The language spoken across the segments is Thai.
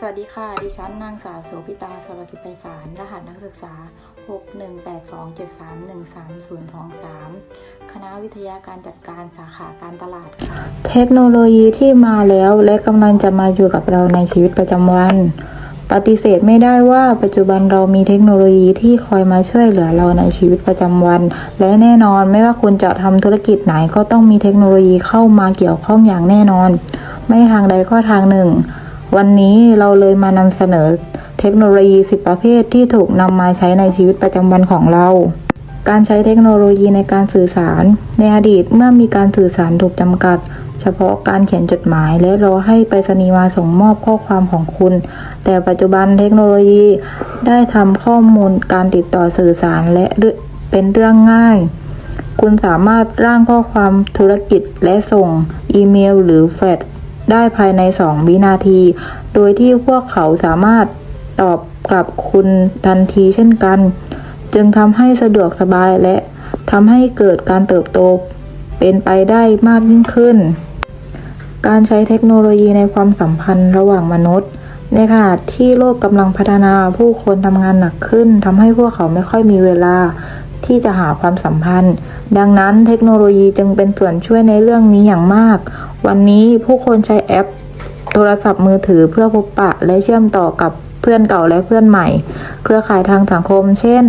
สวัสดีค่ะ ดิฉันนางสาวโสภิตาสวัสดิไพศาล รหัสนักศึกษา 61827313023 คณะวิทยาการจัดการสาขาการตลาดค่ะ เทคโนโลยีที่มาแล้วและกำลังจะมาอยู่กับเราในชีวิตประจำวัน ปฏิเสธไม่ได้ว่าปัจจุบันเรามีเทคโนโลยีที่คอยมาช่วยเหลือเราในชีวิตประจำวัน และแน่นอนไม่ว่าคุณจะทำธุรกิจไหนก็ต้องมีเทคโนโลยีเข้ามาเกี่ยวข้องอย่างแน่นอน ไม่ทางใดก็ทางหนึ่ง วันนี้เราเลยมานำเสนอเทคโนโลยี 10 ประเภทที่ถูกนำมาใช้ในชีวิตประจำวันของเรา การใช้เทคโนโลยีในการสื่อสาร ในอดีตเมื่อมีการสื่อสารถูกจำกัด เฉพาะการเขียนจดหมายและรอให้ไปรษณีย์มาส่งมอบข้อความของคุณ แต่ปัจจุบันเทคโนโลยีได้ทำข้อมูลการติดต่อสื่อสารและเป็นเรื่องง่าย คุณสามารถร่างข้อความธุรกิจและส่งอีเมล หรือแฟกซ์ ได้ภายใน2วินาที โดยที่พวกเขาสามารถตอบกลับคุณทันทีเช่นกัน จึงทำให้สะดวกสบายและทำให้เกิดการเติบโตเป็นไปได้มากยิ่งขึ้น การใช้เทคโนโลยีในความสัมพันธ์ระหว่างมนุษย์ ในขณะที่โลกกำลังพัฒนาผู้คนทำงานหนักขึ้นทำให้พวกเขาไม่ค่อยมีเวลา ที่จะหาความสัมพันธ์ ดังนั้นเทคโนโลยีจึงเป็นส่วนช่วยในเรื่องนี้อย่างมาก วันนี้ผู้คนใช้แอป โทรศัพท์มือถือเพื่อพบปะและเชื่อมต่อกับเพื่อนเก่าและเพื่อนใหม่ เครือข่ายทางสังคม เช่น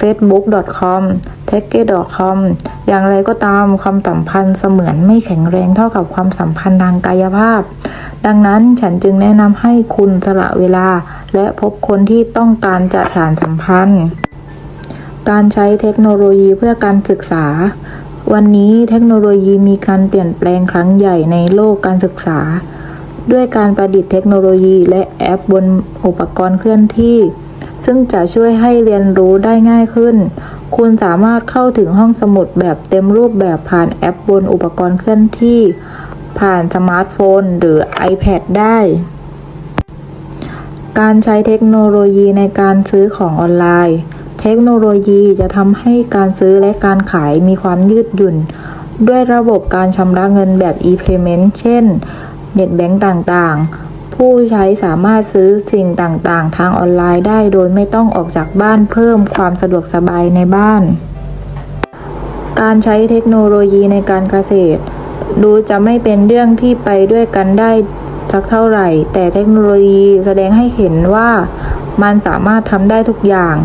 facebook.com t e c h c o m อย่างไรก็ตามความสัมพันธ์เสมือนไม่แข็งแรงเท่ากับความสัมพันธ์ทางกายภาพ ดังนั้นฉันจึงแนะนำให้คุณสละเวลา และพบคนที่ต้องการจะสานสัมพันธ์ การใช้เทคโนโลยีเพื่อการศึกษา วันนี้เทคโนโลยีมีการเปลี่ยนแปลงครั้งใหญ่ในโลกการศึกษา ด้วยการประดิษฐ์เทคโนโลยีและแอปบนอุปกรณ์เคลื่อนที่ ซึ่งจะช่วยให้เรียนรู้ได้ง่ายขึ้น คุณสามารถเข้าถึงห้องสมุดแบบเต็มรูปแบบผ่านแอปบนอุปกรณ์เคลื่อนที่ ผ่านสมาร์ทโฟน หรือ iPad ได้ การใช้เทคโนโลยีในการซื้อของออนไลน์ เทคโนโลยีจะทำให้การซื้อและการขายมีความยืดหยุ่น ด้วยระบบการชำระเงินแบบ e-payment เช่น เน็ตแบงก์ต่างๆ ผู้ใช้สามารถซื้อสิ่งต่างๆ ทางออนไลน์ได้โดยไม่ต้องออกจากบ้านเพิ่มความสะดวกสบายในบ้าน การใช้เทคโนโลยีในการเกษตร ดูจะไม่เป็นเรื่องที่ไปด้วยกันได้สักเท่าไหร่ แต่เทคโนโลยีแสดงให้เห็นว่ามันสามารถทำได้ทุกอย่าง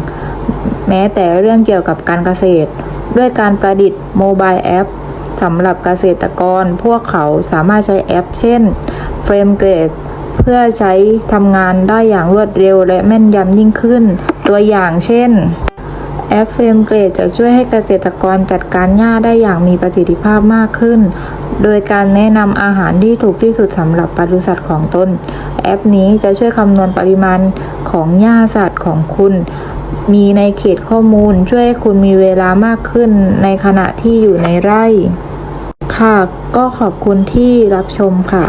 แม้แต่เรื่องเกี่ยวกับการเกษตร ด้วยการประดิษฐ์โมบายแอปสำหรับเกษตรกรพวกเขาสามารถใช้แอป เช่น Frame g r a d e เพื่อใช้ทำงานได้อย่างรวดเร็วและแม่นยำยิ่งขึ้น ตัวอย่างเช่น แอปเฟรมเกรดจะช่วยให้เกษตรกรจัดการหญ้าได้อย่างมีประสิทธิภาพมากขึ้น โดยการแนะนำอาหารที่ถูกที่สุดสำหรับปศุสัตว์ของตน แอปนี้จะช่วยคำนวณปริมาณของหญ้าสัตว์ของคุณ มีในเขตข้อมูลช่วยให้คุณมีเวลามากขึ้นในขณะที่อยู่ในไร่ ค่ะ ก็ขอบคุณที่รับชมค่ะ